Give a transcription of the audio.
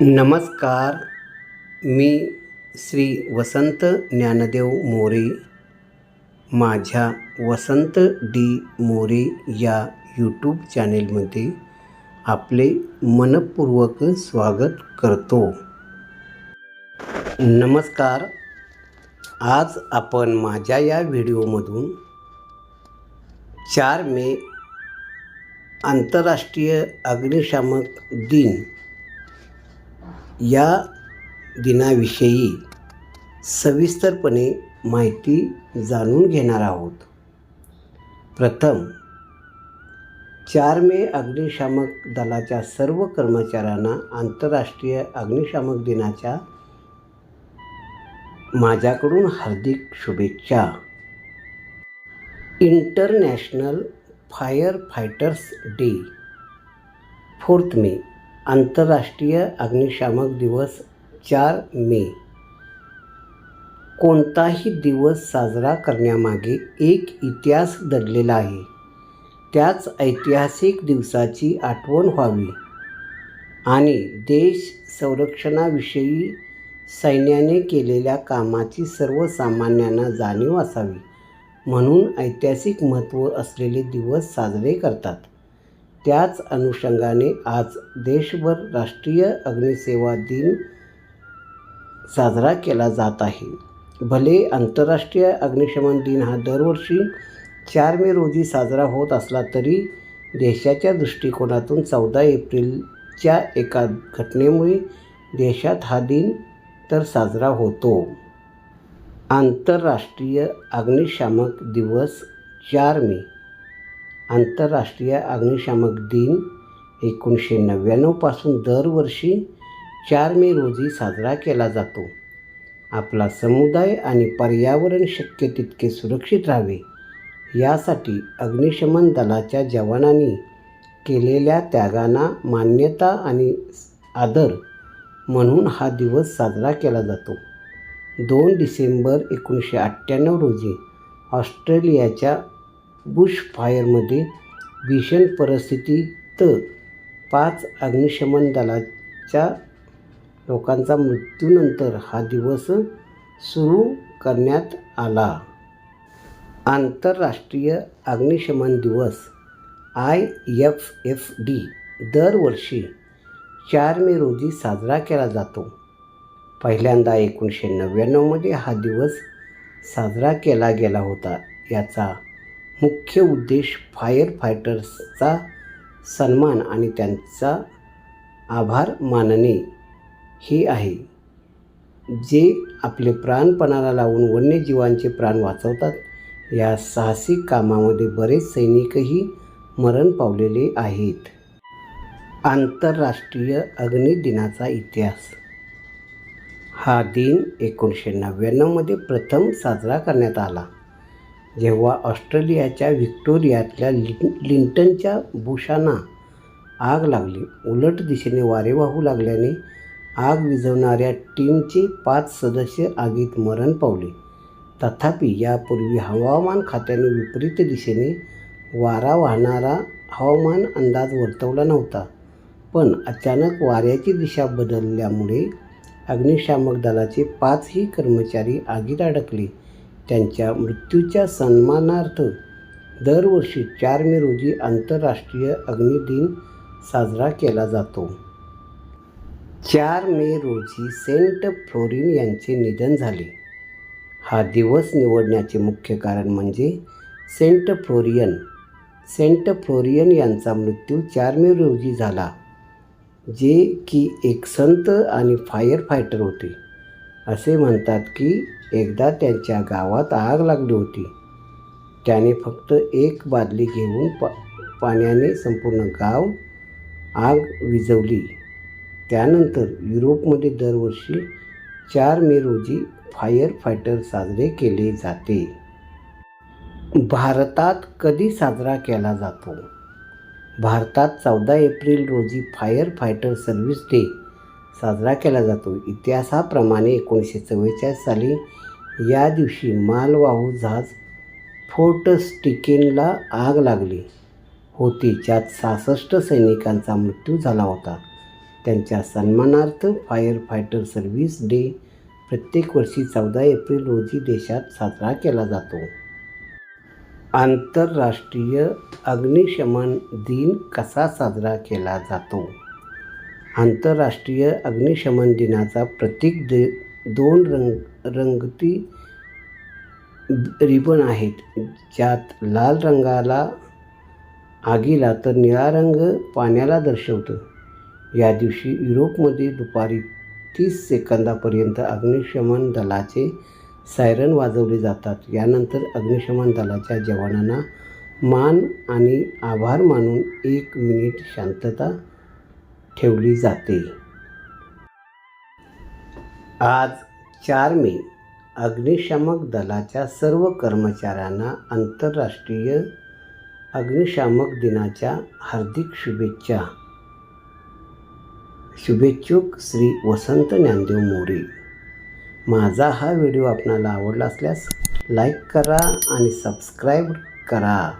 नमस्कार मी श्री वसंत ज्ञानदेव मोरे. माझ्या वसंत डी मोरे या यूट्यूब चॅनेलमध्ये आपले मनपूर्वक स्वागत करतो. नमस्कार आज आपण माझ्या या व्हिडिओमधून चार मे आंतरराष्ट्रीय अग्निशामक दिन या दिनाविषयी सविस्तरपणे माहिती जाणून घेणार आहोत. प्रथम चार मे अग्निशामक दलाच्या सर्व कर्मचाऱ्यांना आंतरराष्ट्रीय अग्निशामक दिनाच्या माझ्याकडून हार्दिक शुभेच्छा. International fire fighters day fourth May. आंतरराष्ट्रीय अग्निशामक दिवस चार मे. कोणताही दिवस साजरा करण्यामागे एक इतिहास दडलेला आहे. त्याच ऐतिहासिक दिवसाची आठवण व्हावी. आणि देश संरक्षणाविषयी सैन्याने केलेल्या कामाची सर्वसामान्यांना जाणीव असावी. म्हणून ऐतिहासिक महत्त्व असलेले दिवस साजरे करतात. त्याच अनुषंगाने आज देशभर राष्ट्रीय अग्निसेवा दिन साजरा केला जात आहे. भले आंतरराष्ट्रीय अग्निशमन दिन हा दरवर्षी चार मे रोजी साजरा होत असला तरी देशाच्या दृष्टिकोनातून चौदा एप्रिलच्या एका घटनेमुळे देशात हा दिन तर साजरा होतो. आंतरराष्ट्रीय अग्निशामक दिवस चार मे आंतरराष्ट्रीय अग्निशामक दिन एकोणीसशे नव्याण्णवपासून दरवर्षी चार मे रोजी साजरा केला जातो. आपला समुदाय आणि पर्यावरण शक्य तितके सुरक्षित राहावे यासाठी अग्निशमन दलाच्या जवानांनी केलेल्या त्यागांना मान्यता आणि आदर म्हणून हा दिवस साजरा केला जातो. दोन डिसेंबर एकोणीसशे अठ्ठ्याण्णव रोजी ऑस्ट्रेलियाच्या बुश फायरमध्ये भीषण परिस्थितीत पाच अग्निशमन दलाच्या लोकांचा मृत्यूनंतर हा दिवस सुरू करण्यात आला. आंतरराष्ट्रीय अग्निशमन दिवस आय एफ एफ डी दरवर्षी चार मे रोजी साजरा केला जातो. पहिल्यांदा एकोणीसशे नव्याण्णवमध्ये हा दिवस साजरा केला गेला होता. याचा मुख्य उद्देश फायर फायटर्सचा सन्मान आणि त्यांचा आभार मानणे हे आहे. जे आपले प्राणपणाला लावून वन्यजीवांचे प्राण वाचवतात या साहसी कामामध्ये बरेच सैनिकही मरण पावलेले आहेत. आंतरराष्ट्रीय अग्निदिनाचा इतिहास. हा दिन एकोणीसशे नव्याण्णवमध्ये प्रथम साजरा करण्यात आला. जेव्हा ऑस्ट्रेलियाच्या व्हिक्टोरियातल्या लिं लिंटनच्या बुशांना आग लागली उलट दिशेने वारे वाहू लागल्याने आग विझवणाऱ्या टीमचे पाच सदस्य आगीत मरण पावले. तथापि यापूर्वी हवामान खात्याने विपरीत दिशेने वारा वाहणारा हवामान अंदाज वर्तवला नव्हता पण अचानक वाऱ्याची दिशा बदलल्यामुळे अग्निशामक दलाचे पाचही कर्मचारी आगीत अडकले. त्यांच्या मृत्यूच्या सन्मानार्थ दरवर्षी चार मे रोजी आंतरराष्ट्रीय अग्निदिन साजरा केला जातो. चार मे रोजी सेंट फ्लोरिन यांचे निधन झाले. हा दिवस निवडण्याचे मुख्य कारण म्हणजे सेंट फ्लोरियन. सेंट फ्लोरियन यांचा मृत्यू चार मे रोजी झाला जे की एक संत आणि फायर फायटर होते. असे म्हणतात की एकदा त्यांच्या गावात आग लागली होती. त्याने फक्त एक बादली घेऊन पा पाण्याने संपूर्ण गाव आग विझवली. त्यानंतर युरोपमध्ये दरवर्षी चार मे रोजी फायर फायटर साजरे केले जाते. भारतात कधी साजरा केला जातो? भारतात चौदा एप्रिल रोजी फायर फायटर सर्व्हिस डे साजरा केला जातो. इतिहासाप्रमाणे एकोणीसशे चव्वेचाळीस साली या दिवशी मालवाहू जहाज फोर्ट स्टिकेनला आग लागली होती ज्यात सहासष्ट सैनिकांचा मृत्यू झाला होता. त्यांच्या सन्मानार्थ फायर फायटर सर्व्हिस डे प्रत्येक वर्षी चौदा एप्रिल रोजी देशात साजरा केला जातो. आंतरराष्ट्रीय अग्निशमन दिन कसा साजरा केला जातो? आंतरराष्ट्रीय अग्निशमन दिनाचा प्रतीक दे दोन रंग रंगती रिबन आहेत. ज्यात लाल रंगाला आगीला तर निळा रंग पाण्याला दर्शवतो. या दिवशी युरोपमध्ये दुपारी तीस सेकंदापर्यंत अग्निशमन दलाचे सायरन वाजवले जातात. यानंतर अग्निशमन दलाच्या जवानांना मान आणि आभार मानून एक मिनिट शांतता ठेवली जाते. आज चार मे अग्निशामक दलाच्या सर्व कर्मचाऱ्यांना आंतरराष्ट्रीय अग्निशामक दिनाच्या हार्दिक शुभेच्छा. शुभेच्छुक श्री वसंत ज्ञानदेव मोरे. माझा हा व्हिडिओ आपणाला आवडला असल्यास लाईक करा आणि सबस्क्राईब करा.